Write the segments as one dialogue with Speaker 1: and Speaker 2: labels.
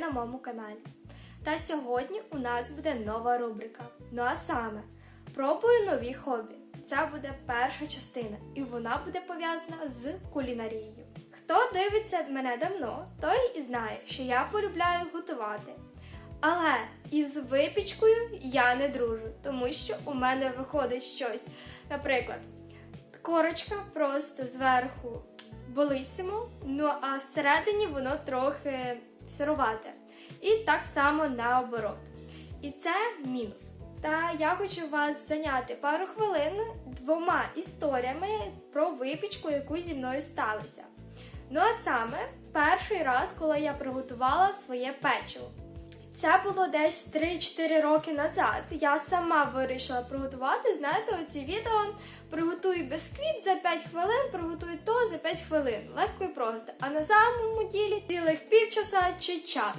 Speaker 1: На моєму каналі. Та сьогодні у нас буде нова рубрика. Ну а саме пробую нові хобі. Це буде перша частина, і вона буде пов'язана з кулінарією. Хто дивиться мене давно, той і знає, що я полюбляю готувати. Але із випічкою я не дружу, тому що у мене виходить щось. Наприклад, корочка просто зверху болисимо, ну а всередині воно трохи сирувате. І так само наоборот. І це мінус. Та я хочу вас зайняти пару хвилин двома історіями про випічку, яку зі мною сталося. Ну а саме перший раз, коли я приготувала своє печиво. Це було десь 3-4 роки назад. Я сама вирішила приготувати. Знаєте, оці відео приготуй бісквіт за 5 хвилин, приготуй то за 5 хвилин. Легко і просто. А на самому ділі цілих півчаса чи час.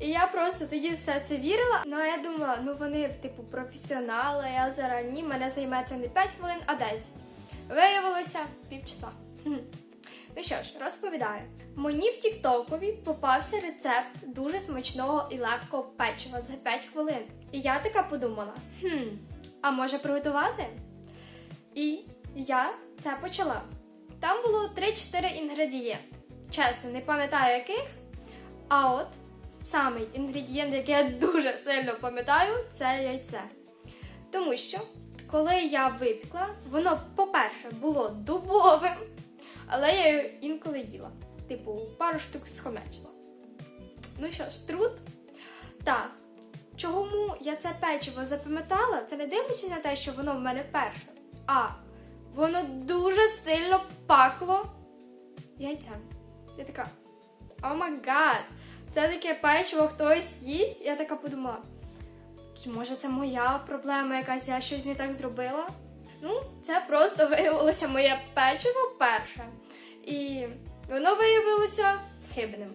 Speaker 1: І я просто тоді все це вірила. Ну а я думала, ну вони типу професіонали, я зараз ні, мене займе це не 5 хвилин, а 10. Виявилося півчаса. Ну що ж, розповідаю. Мені в Тіктокові попався рецепт дуже смачного і легкого печива за 5 хвилин. І я така подумала: хм, а може приготувати? І я це почала. Там було 3-4 інгредієнти. Чесно, не пам'ятаю яких. А от самий інгредієнт, який я дуже сильно пам'ятаю, це яйце. Тому що, коли я випікла, воно, по-перше, було дубовим, але я інколи їла. Типу, пару штук схомечила. Ну що ж, труд. Так. Чому я це печиво запам'ятала, це не дивлячись на те, що воно в мене перше. А воно дуже сильно пахло яйцем. Я така, о май гад, це таке печиво хтось їсть. Я така подумала, чи може це моя проблема якась, я щось не так зробила? Ну, це просто виявилося моє печиво перше. І воно виявилося хибним.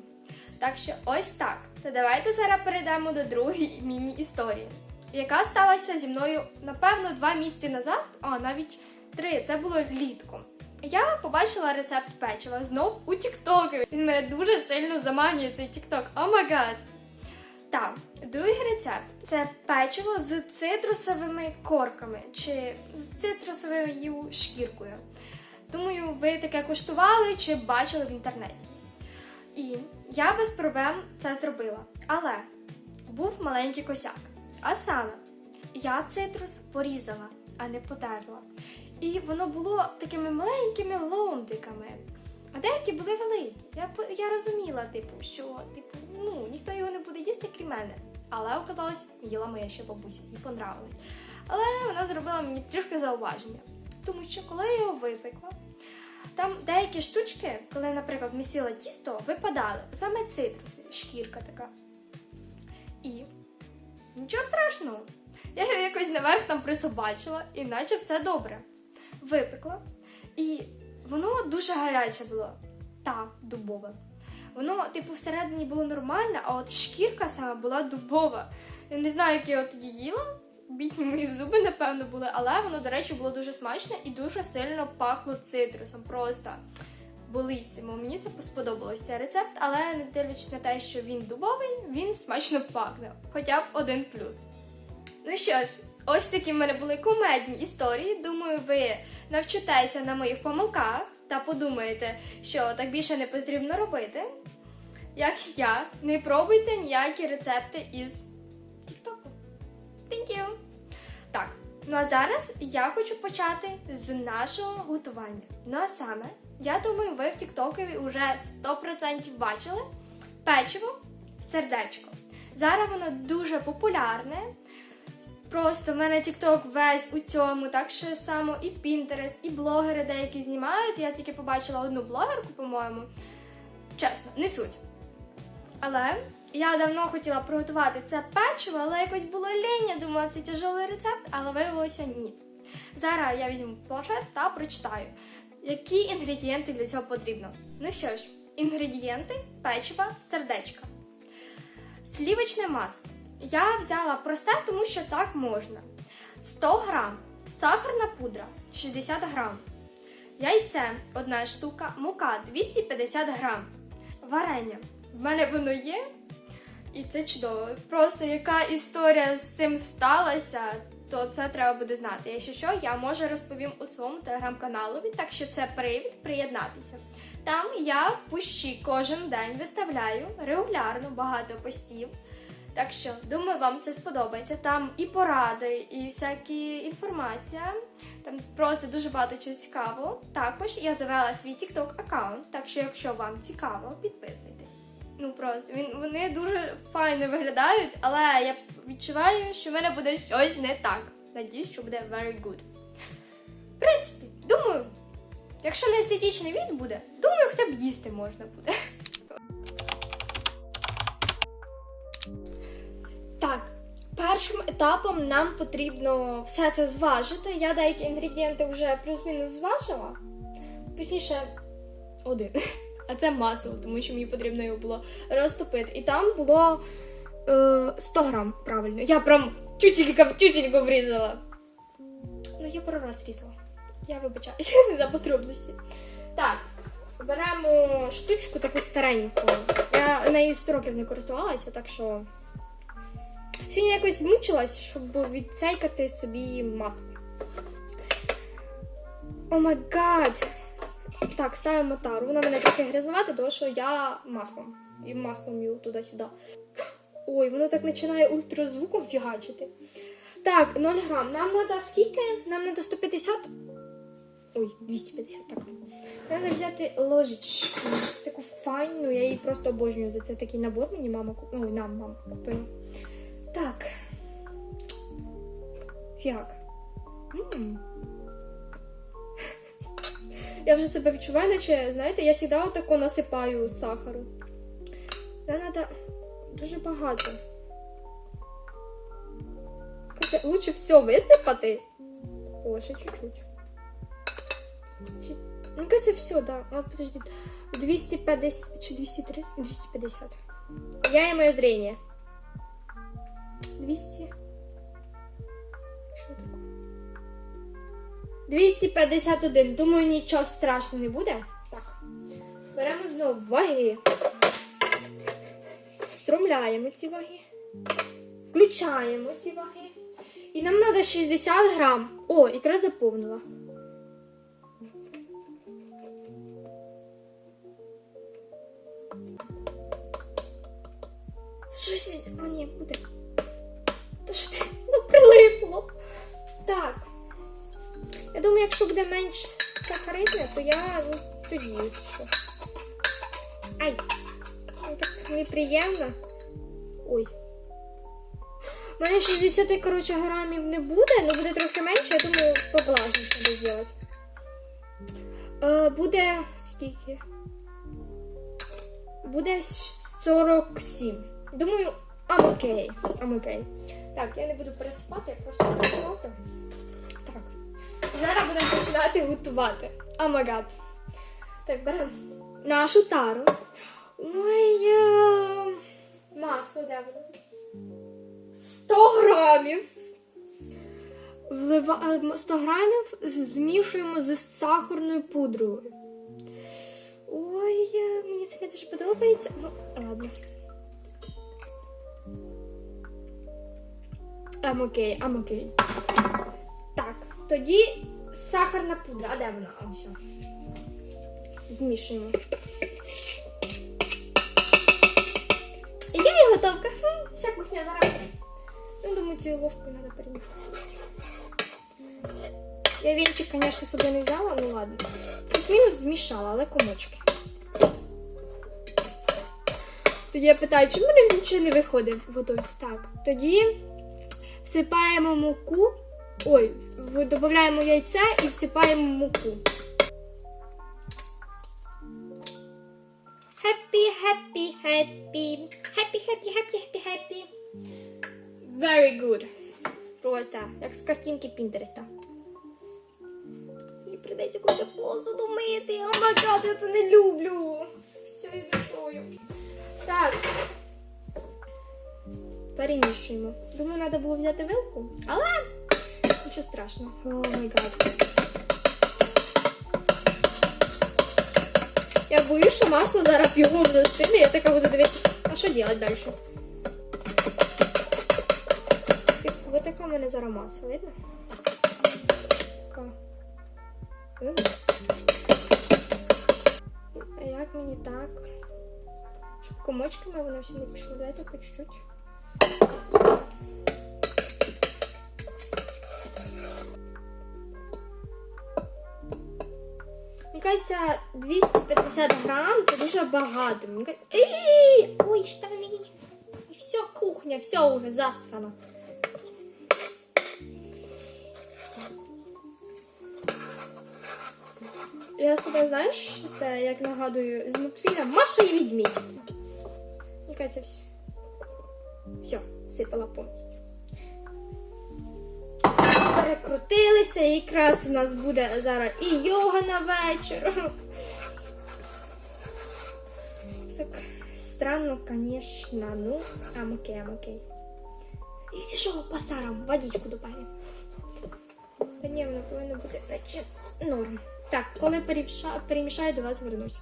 Speaker 1: Так що ось так. То давайте зараз перейдемо до другої міні-історії, яка сталася зі мною, напевно, два місяці назад, а навіть три. Це було літком. Я побачила рецепт печива знов у Тіктокі. Він мене дуже сильно заманює цей Тікток. О май! Так, другий рецепт це печиво з цитрусовими корками чи з цитрусовою шкіркою. Думаю, ви таке куштували чи бачили в інтернеті. І я без проблем це зробила. Але був маленький косяк. А саме, я цитрус порізала, а не потерла. І воно було такими маленькими ломтиками. А деякі були великі. Я, я розуміла, типу, що типу, ну, ніхто його не буде їсти, крім мене. Але оказалось, їла моя ще бабуся, їй понравилось. Але вона зробила мені трішки зауваження. Тому що коли я його випекла, там деякі штучки, коли, наприклад, місила тісто, випадали саме цитруси, шкірка така. І нічого страшного. Я його якось наверх там присобачила, наче все добре. Випекла. І воно дуже гаряче було. Та, дубове. Воно, типу, всередині було нормальне, а от шкірка саме була дубова. Я не знаю, як я його тоді їла. Бідні мої зуби, напевно, були, але воно, до речі, було дуже смачне і дуже сильно пахло цитрусом. Просто болісимо. Мені це сподобалося рецепт, але не дивлячись на те, що він дубовий, він смачно пахне. Хоча б один плюс. Ну що ж, ось такі в мене були кумедні історії. Думаю, ви навчитеся на моїх помилках та подумаєте, що так більше не потрібно робити. Як я, не пробуйте ніякі рецепти із. Thank you! Так, ну а зараз я хочу почати з нашого готування. Ну а саме, я думаю, ви в Тіктокові вже 100% бачили печиво сердечко. Зараз воно дуже популярне. Просто в мене TikTok весь у цьому, так що само і Pinterest, і блогери деякі знімають. Я тільки побачила одну блогерку, по-моєму. Чесно, не суть. Але я давно хотіла приготувати це печиво, але якось було лінь. Я думала, це тяжелий рецепт, але виявилося ні. Зараз я візьму планшет та прочитаю, які інгредієнти для цього потрібно. Ну що ж, інгредієнти печива сердечка. Слівочне масло. Я взяла просте, тому що так можна. 100 грам, сахарна пудра 60 грам, яйце 1 штука, мука 250 грам, варення в мене воно є. І це чудово. Просто яка історія з цим сталася, то це треба буде знати. Якщо що, я може розповім у своєму телеграм-каналові, так що це привід приєднатися. Там я пущі кожен день виставляю регулярно багато постів. Так що, думаю, вам це сподобається. Там і поради, і всякі інформація. Там просто дуже багато чого цікавого. Також я завела свій TikTok аккаунт, так що, якщо вам цікаво, підписуйтесь. Ну просто він вони дуже файно виглядають, але я відчуваю, що в мене буде щось не так. Надіюсь, що буде very good. В принципі, думаю, якщо не естетичний від буде, думаю, хоча б їсти можна буде. Так, першим етапом нам потрібно все це зважити. Я деякі інгредієнти вже плюс-мінус зважила. Точніше, один. А це масло, тому що мені потрібно його було розтопити. І там було е, 100 грам, правильно. Я прям тютелька в тютельку врізала. Ну, я пару раз різала. Я вибачаюся за потрібності. Так, беремо штучку таку стареньку. Я нею 100 років не користувалася, так що. Сьогодні якось змучилась, щоб відцейкати собі масло. О май гад! Так, ставимо тару. Вона мене трохи грязнувати, тому що я маслом. І маслом її туди-сюди. Ой, воно так починає ультразвуком фігачити. Так, 0 грам. Нам треба скільки? Нам треба 150. Ой, 250, так. Треба взяти ложечку. Таку файну, я її просто обожнюю за це такий набор. Мені мама купила. Ой, нам мама купила. Так. Фіак. М. Я вже себе відчуваю, наче, знаєте, я завжди отако насипаю сахару. Нам треба дуже багато. Лучше все висипати. О, ще чуть-чуть. Ну, кажется, все, да. А, подожди. 250 чи 230? 250. Я и мое зрение. 200. 251. Думаю, нічого страшного не буде. Так. Беремо знову ваги. Встромляємо ці ваги. Включаємо ці ваги. І нам треба 60 грам. О, ікра заповнила. Щось. А, ні, буде. Та що ти ну, прилипло? Так. Я думаю, якщо буде менш сахаритне, то я ну, тоді що. Ай! Ну, так неприємно. Ой. У мене 60 коротше, грамів не буде, але буде трохи менше, я думаю, поблажніше буде зробити. Е, буде скільки? Буде 47. Думаю, I'm окей. I'm окей. Так, я не буду пересипати, я просто зроблю. Зараз будемо починати готувати. Амагад. Так, беремо нашу тару. Ой, е, масло, де воно 100 грамів. Влива... е, 100 грамів змішуємо з сахарною пудрою. Ой, е, мені це дуже подобається. Ну, ладно. I'm окей, I'm окей. Тоді сахарна пудра. А де вона? А, все. Змішуємо. Я і готовка. Вся кухня зараз. Ну, думаю, цією ложкою треба перемішати. Я вінчик, звісно, собі не взяла, ну ладно. Плюс-мінус змішала, але комочки. Тоді я питаю, чому нічого не виходить в готовці? Так, тоді всипаємо муку. Ой, додаємо яйце і всипаємо муку. Happy, happy, happy. Happy, happy, happy, happy, happy. Very good. Просто як з картинки Пінтереста. Мені прийдеться якусь посуду мити. О май гад, я це не люблю. Всією душою. Так. Перемішуємо. Думаю, треба було взяти вилку, але нічого страшного. О май гад. Я
Speaker 2: боюсь, що масло зараз бігом застине, я така буду дивитися, а що робити далі? Ви така в мене зараз маса, видно? Така. А як мені так? Щоб комочками воно все не пішло. Давайте по чуть-чуть. Мені кажеться, 250 грам це дуже багато. Мені кажеться... Ой, штани! І все, кухня, все уже засрано. Я себе, знаєш, це як нагадую з мультфільма Маша і відмідь. Мені кажеться, все. Все, сипала повністю. Перекрутилися, якраз у нас буде зараз і йога на вечір. Так, странно, звісно, ну, ам окей, ам окей. Якщо що, по-старому, водичку добавим. Та ні, воно повинно бути наче норм. Так, коли перемішаю, до вас вернусь.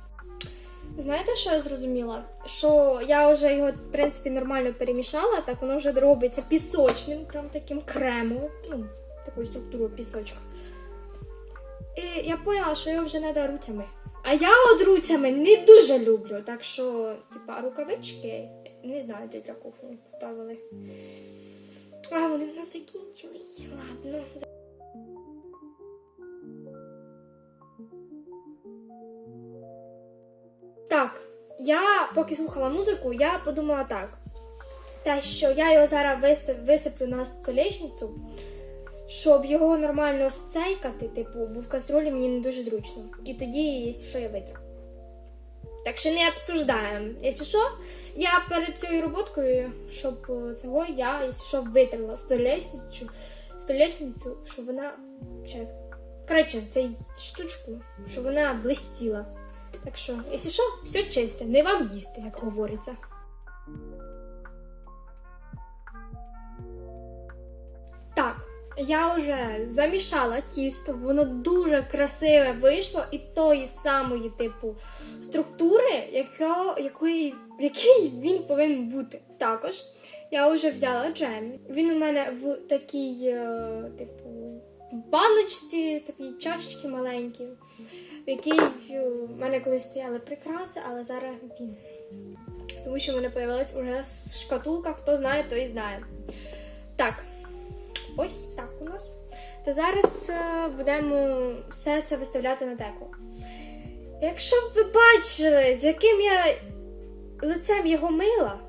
Speaker 2: Знаєте, що я зрозуміла? Що я вже його, в принципі, нормально перемішала, так воно вже робиться пісочним, крім таким кремовим, ну, такою структурою пісочка. І я поняла, що його вже треба руцями. А я от руцями не дуже люблю, так що, типа, рукавички, не знаю, де для кухні поставили. А, вони в нас закінчились. Ладно. Так, я поки слухала музику, я подумала так. Те, що я його зараз висиплю на столешницю, щоб його нормально сейкати, типу, бо в каструлі мені не дуже зручно. І тоді, якщо що, я витру. Так що не обсуждаємо. Якщо що, я перед цією роботкою, щоб е, цього я, якщо що, витерла столешницю, столешницю, щоб вона. Чи, коротше, цей штучку, щоб вона блистіла. Так що, якщо що, все чисте, не вам їсти, як говориться. Так, я вже замішала тісто, воно дуже красиве вийшло і тої самої типу структури, яка, якої, який він повинен бути. Також я вже взяла джем. Він у мене в такій, е, типу, баночці, такій чашечці маленькій в якій е, в мене колись стояли прикраси, але зараз він. Тому що в мене появилась уже шкатулка, хто знає, той знає. Так, ось так у нас. Та зараз е, будемо все це виставляти на деко. Якщо б ви бачили, з яким я лицем його мила,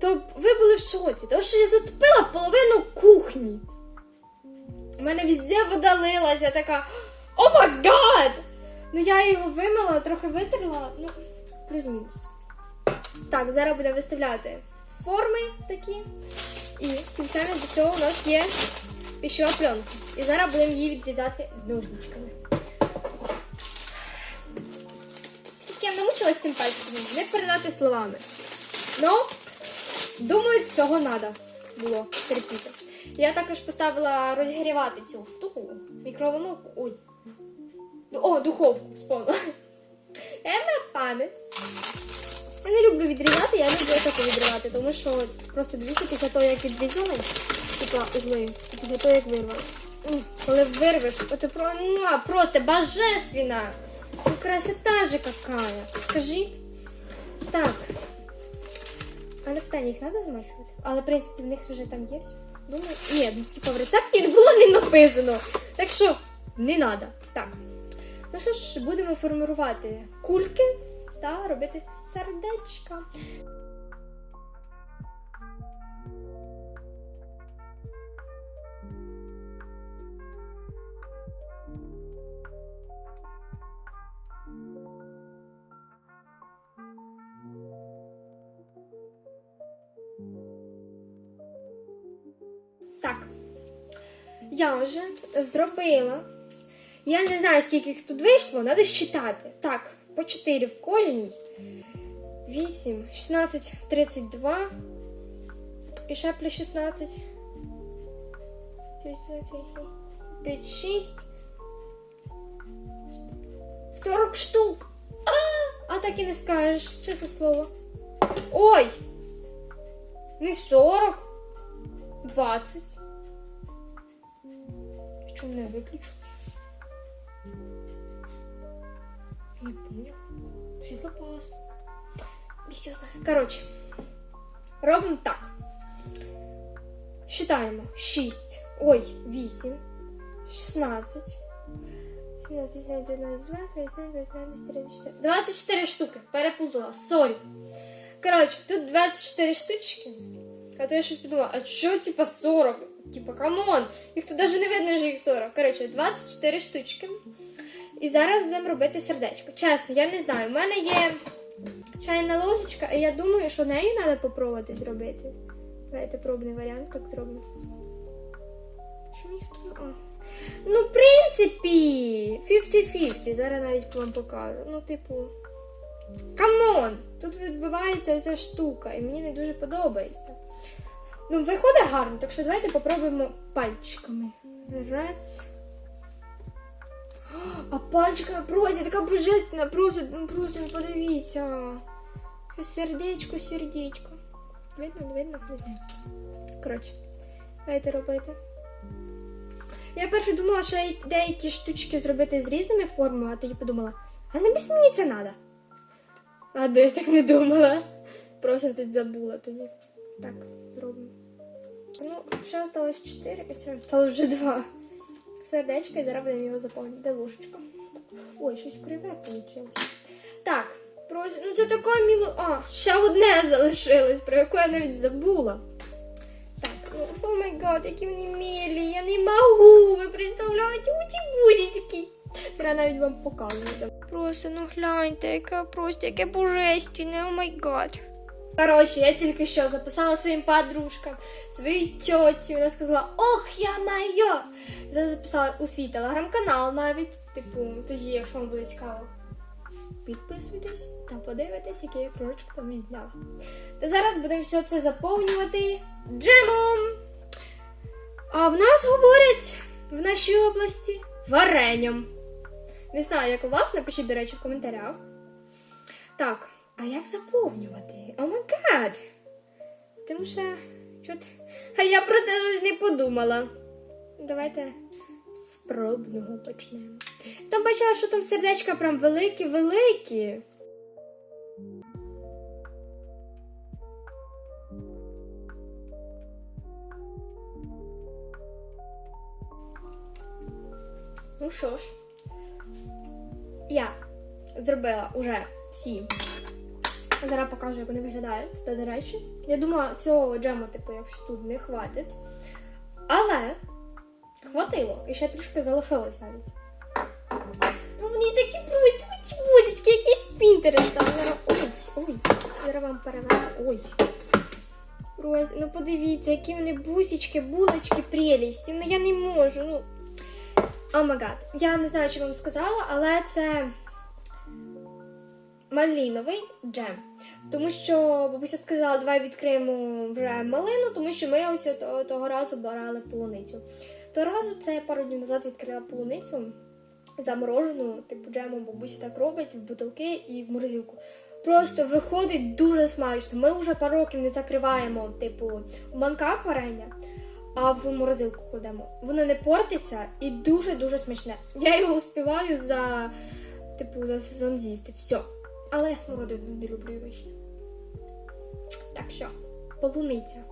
Speaker 2: то ви були в шоці, тому що я затопила половину кухні. У мене везде вода лилася, така. О май гад! Ну я його вимила, трохи витерла, ну, плюс-мінус. Так, зараз будемо виставляти форми такі. І спеціально до цього у нас є пищова пленка. І зараз будемо її відрізати ножничками. Скільки я намучилась тим пальцем, не передати словами. Ну, думаю, цього треба було терпіти. Я також поставила розігрівати цю штуку, мікроволновку. Ой. О, духовку сповнила. На пам'ять. Я не люблю відрізати, я люблю таку відривати, тому що просто дивіться після того, як відрізали, типа угли, після того, як вирвали. Коли вирвеш, это про... ну, просто божественно. Ну, красота же какая. Скажіть. Так. А нектані їх треба змащувати? Але, в принципі, в них вже там є все. Думаю, ні, ну, типа в рецепті не було не написано. Так що не треба. Так. Ну що ж, будемо формувати кульки та робити сердечка. Так. Я вже зробила. Я не знаю, скільки їх тут вийшло, треба считати. Так, по 4 в кожній. 8, 16, 32. І ще плюс 16. 36. 40 штук. А, а так і не скажеш, чесне слово. Ой! Не 40, 20. Чому не виключу? Не понял. Світло пас. Коротше, робимо так. Считаємо 6, ой, 8, 16, 17, 18, 19, 20, 21, 22, 24. 24 штуки. Переплутала. Сорі. Коротше, тут 24 штучки. А то я щось подумала, а що, типа 40? Типа, камон, їх тут навіть не видно, що їх 40. Коротше, 24 штучки. І зараз будемо робити сердечко. Чесно, я не знаю. У мене є Чайна ложечка, і я думаю, що нею треба попробувати зробити. Давайте пробний варіант так зробимо. Що мені? А. Ну, в принципі, 50-50. Зараз навіть вам покажу. Ну, типу. Камон! Тут відбувається ця штука, і мені не дуже подобається. Ну, виходить гарно, так що давайте попробуємо пальчиками. Раз. А пальчиками просто така божественна, просто, ну просто подивіться. Сердечко, сердечко. Видно, видно, не знаю. Коротше, давайте робити. Я перше думала, що деякі штучки зробити з різними формами, а тоді подумала, а не без мені це треба. А де я так не думала. Просто тут забула тоді. Так, зробимо. Ну, ще осталось 4, і це осталось вже 2. Сердечко, і зараз будемо його заповнити. Ложечка? Ой, щось криве вийшло. Так, просто, ну це таке міло. А, ще одне залишилось, про яке я навіть забула. Так, ну, о май гад, які вони милі, я не можу. Ви представляєте, оті будь-які. Я навіть вам показую. Просто, ну гляньте, яке просто яке божественне, о май гад. Коротше, я тільки що записала своїм подружкам, своїй тьоті. Вона сказала, ох, я майо! Зараз записала у свій телеграм-канал навіть. Типу, тоді, якщо вам буде цікаво, підписуйтесь та подивитесь, який я кружочок там відзняла. Та зараз будемо все це заповнювати джемом. А в нас говорять в нашій області варенням. Не знаю, як у вас, напишіть, до речі, в коментарях. Так, а як заповнювати? О май гад! Тому що. Чот... А я про це щось не подумала. Давайте з пробного почнемо. Там бачила, що там сердечка прям великі-великі. Ну що ж, я зробила уже всі. Зараз покажу, як вони виглядають. Та, до речі, я думала, цього джему, типу, якщо тут не хватить. Але хватило. І ще трішки залишилось навіть. Ну вони такі будуть, будуть, якісь пінтери там. Ой, ой, зараз вам переведу. Ой. Рось, ну подивіться, які вони бусічки, булочки, прелісті. Ну я не можу. Ну. О май гад. Я не знаю, чи вам сказала, але це малиновий джем. Тому що бабуся сказала, давай відкриємо вже малину, тому що ми ось того, того разу брали полуницю. Того разу це я пару днів назад відкрила полуницю заморожену, типу джемом бабуся так робить в бутилки і в морозилку. Просто виходить дуже смачно. Ми вже пару років не закриваємо, типу, в банках варення, а в морозилку кладемо. Воно не портиться і дуже-дуже смачне. Я його успіваю за, типу, за сезон з'їсти. Все. Але я смородину не люблю вишню. Так що, полуниця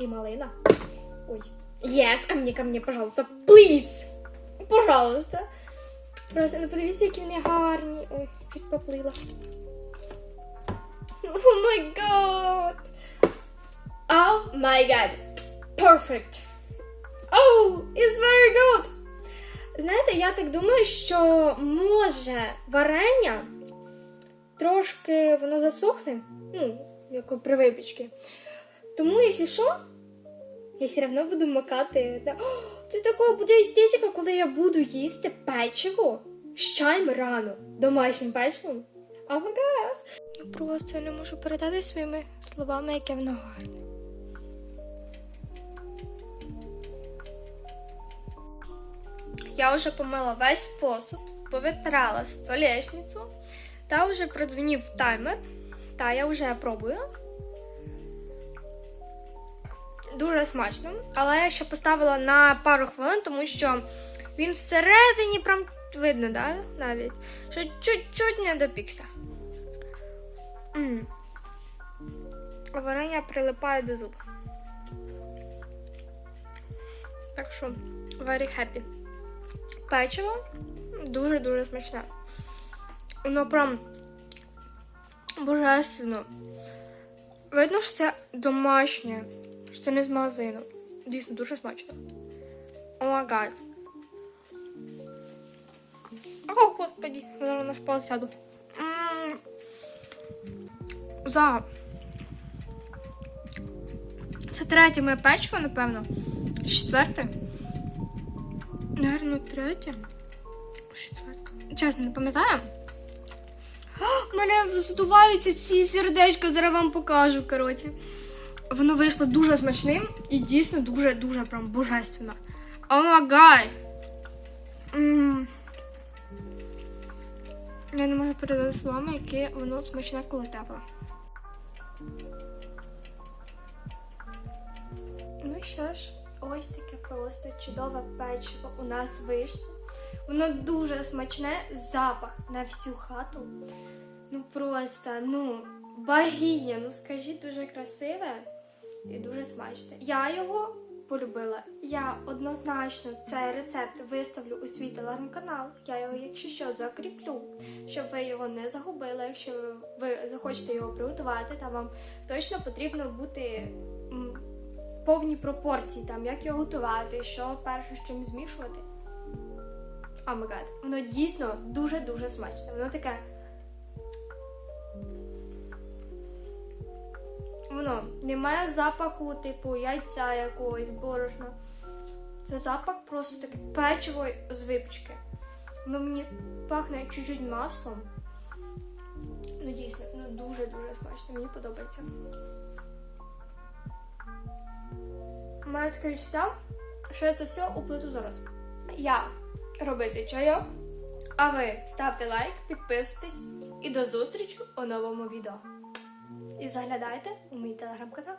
Speaker 2: і малина. Ой. Yes, ко мне, ко мне, пожалуйста. Please! Пожалуйста. Просто, ну подивіться, які вони гарні. Ой, чуть поплила. О май гад! Oh my god! Perfect! Oh, it's very good! Знаєте, я так думаю, що може варення трошки воно засохне, ну, як при випічці. Тому, якщо що, я все одно буду макати. Да. О, це така буде естетика, коли я буду їсти печиво з чаєм рано, домашнім печивом. Ага. Я просто не можу передати своїми словами, яке воно гарне. Я вже помила весь посуд.
Speaker 1: повитрала столешницю та вже продзвонив таймер. Та я вже пробую. Дуже смачно. Але я ще поставила на пару хвилин, тому що він всередині прям видно, да? навіть, що чуть-чуть не допікся. М. А Варення прилипає до зуб. Так що, very happy. Печиво дуже-дуже смачне. Воно прям божественно. Видно, що це домашнє, що це не з магазину. Дійсно, дуже смачно. О май гад. О, господи, зараз на шпал сяду. За. Це третє моє печиво, напевно. Четверте. Наверно, третє. Четверте. Чесно, не пам'ятаю. У мене здуваються ці сердечка, зараз вам покажу, коротше. Воно вийшло дуже смачним і дійсно дуже-дуже прям божественно. О магай! Я не можу передати словами, яке воно смачне, коли тепле. Ну що ж, ось таке просто чудове печиво у нас вийшло. Воно дуже смачне, запах на всю хату. Ну просто, ну, богиня, ну скажіть, дуже красиве і дуже смачне. Я його полюбила. Я однозначно цей рецепт виставлю у свій телеграм-канал. Я його, якщо що, закріплю, щоб ви його не загубили. Якщо ви захочете його приготувати, то вам точно потрібно бути повні пропорції, там як його готувати, що перше з чим змішувати. Гад, воно дійсно дуже-дуже смачне. Воно таке. Воно не має запаху, типу яйця якогось борошна. Це запах просто таке печиво з випічки. Воно мені пахне чуть-чуть маслом. Ну дійсно, ну дуже-дуже смачно, мені подобається. Маю таке відчуття, що я це все у плиту зараз. Я робити чайок, а ви ставте лайк, підписуйтесь і до зустрічі у новому відео. І заглядайте у мій телеграм-канал.